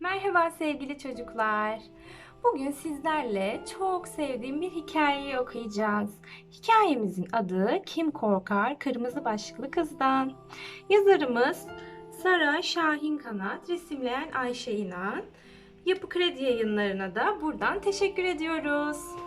Merhaba sevgili çocuklar. Bugün sizlerle çok sevdiğim bir hikayeyi okuyacağız. Hikayemizin adı Kim Korkar Kırmızı Başlıklı Kızdan. Yazarımız Sara Şahin Kanat, resimleyen Ayşe İnan. Yapı Kredi yayınlarına da buradan teşekkür ediyoruz.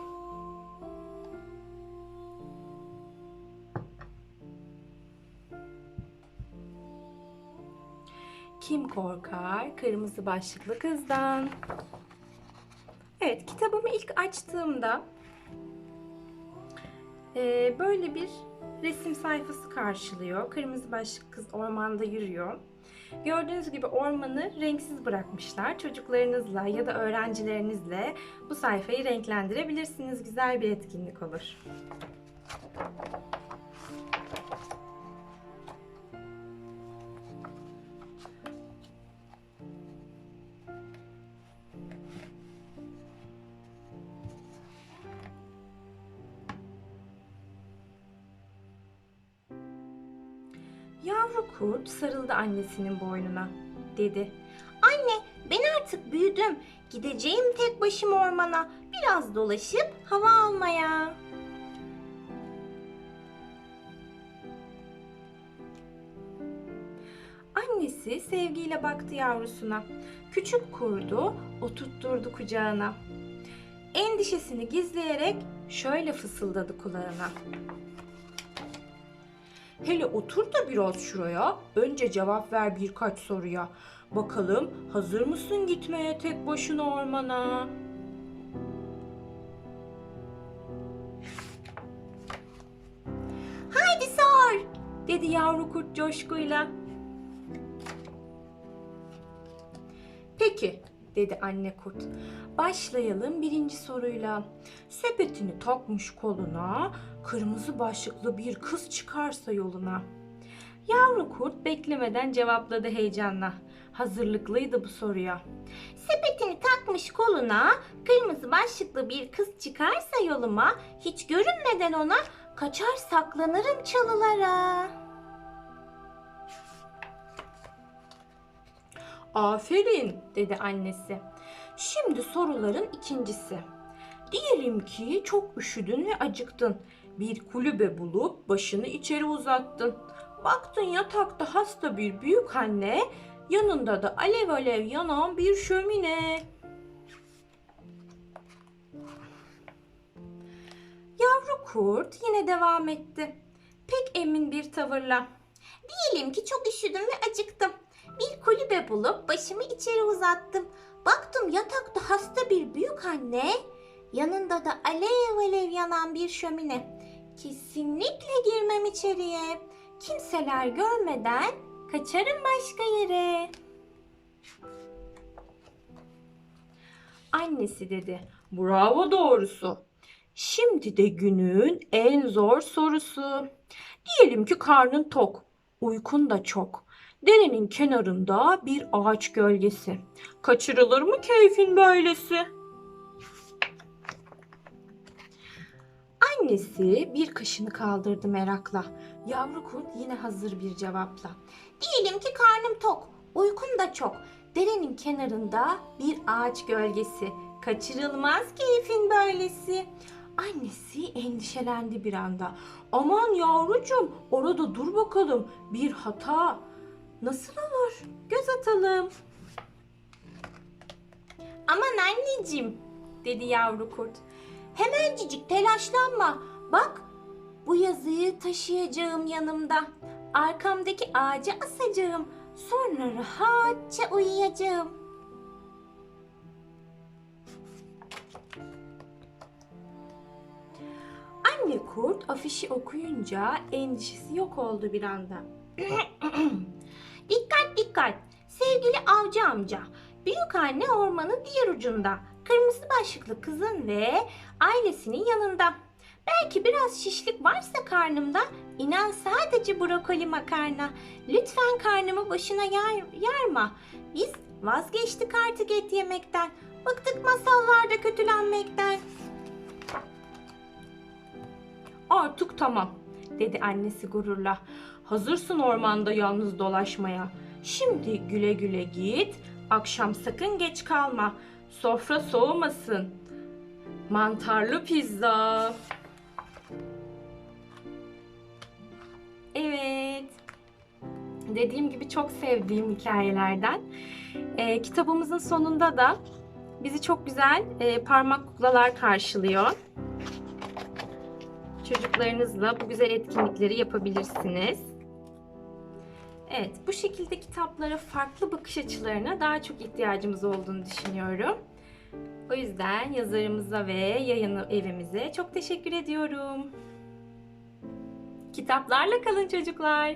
Kim korkar kırmızı başlıklı kızdan? Evet, kitabımı ilk açtığımda eee, böyle bir resim sayfası karşılıyor. Kırmızı başlıklı kız ormanda yürüyor. Gördüğünüz gibi ormanı renksiz bırakmışlar. Çocuklarınızla ya da öğrencilerinizle bu sayfayı renklendirebilirsiniz. Güzel bir etkinlik olur. Yavru kurt sarıldı annesinin boynuna. Dedi. Anne ben artık büyüdüm. Gideceğim tek başıma ormana. Biraz dolaşıp hava almaya. Annesi sevgiyle baktı yavrusuna. Küçük kurdu oturtturdu kucağına. Endişesini gizleyerek şöyle fısıldadı kulağına. Hele otur da biraz şuraya. Önce cevap ver birkaç soruya. Bakalım hazır mısın gitmeye tek başına ormana? Haydi sor. dedi yavru kurt coşkuyla. Peki, dedi anne kurt. Başlayalım birinci soruyla. Sepetini takmış koluna, kırmızı başlıklı bir kız çıkarsa yoluna. Yavru kurt beklemeden cevapladı heyecanla. Hazırlıklıydı bu soruya. Sepetini takmış koluna kırmızı başlıklı bir kız çıkarsa yoluma hiç görünmeden ona kaçar saklanırım çalılara. Aferin dedi annesi. Şimdi soruların ikincisi. Diyelim ki çok üşüdün ve acıktın. Bir kulübe bulup başını içeri uzattın. Baktın yatakta hasta bir büyük anne, yanında da alev alev yanan bir şömine. Yavru kurt yine devam etti. Pek emin bir tavırla. Diyelim ki çok üşüdüm ve acıktım. Bulup başımı içeri uzattım. Baktım yatakta hasta bir büyük anne, yanında da alev alev yanan bir şömine. Kesinlikle girmem içeriye. Kimseler görmeden kaçarım başka yere. Annesi dedi. Bravo doğrusu. Şimdi de günün en zor sorusu. Diyelim ki karnın tok, uykun da çok. Derenin kenarında bir ağaç gölgesi. Kaçırılır mı keyfin böylesi? Annesi bir kaşını kaldırdı merakla. Yavru kurt yine hazır bir cevapla. Diyelim ki karnım tok, uykum da çok. Derenin kenarında bir ağaç gölgesi. Kaçırılmaz keyfin böylesi. Annesi endişelendi bir anda. Aman yavrucuğum orada dur bakalım bir hata. Nasıl olur? Göz atalım. Aman anneciğim dedi yavru kurt. Hemencik telaşlanma. Bak bu yazıyı taşıyacağım yanımda. Arkamdaki ağaca asacağım. Sonra rahatça uyuyacağım. Anne kurt afişi okuyunca endişesi yok oldu bir anda. Dikkat dikkat. Sevgili avcı amca. Büyük anne ormanın diğer ucunda. Kırmızı başlıklı kızın ve ailesinin yanında. Belki biraz şişlik varsa karnımda inan sadece brokoli makarna. Lütfen karnımı başına yar, yarma. Biz vazgeçtik artık et yemekten. Bıktık masallarda kötülenmekten. Artık tamam, dedi annesi gururla. Hazırsın ormanda yalnız dolaşmaya. Şimdi güle güle git. Akşam sakın geç kalma. Sofra soğumasın. Mantarlı pizza. Evet. Dediğim gibi çok sevdiğim hikayelerden. Ee, kitabımızın sonunda da bizi çok güzel e, parmak kuklalar karşılıyor. Çocuklarınızla bu güzel etkinlikleri yapabilirsiniz. Evet, bu şekilde kitaplara farklı bakış açılarına daha çok ihtiyacımız olduğunu düşünüyorum. O yüzden yazarımıza ve yayın evimize çok teşekkür ediyorum. Kitaplarla kalın çocuklar.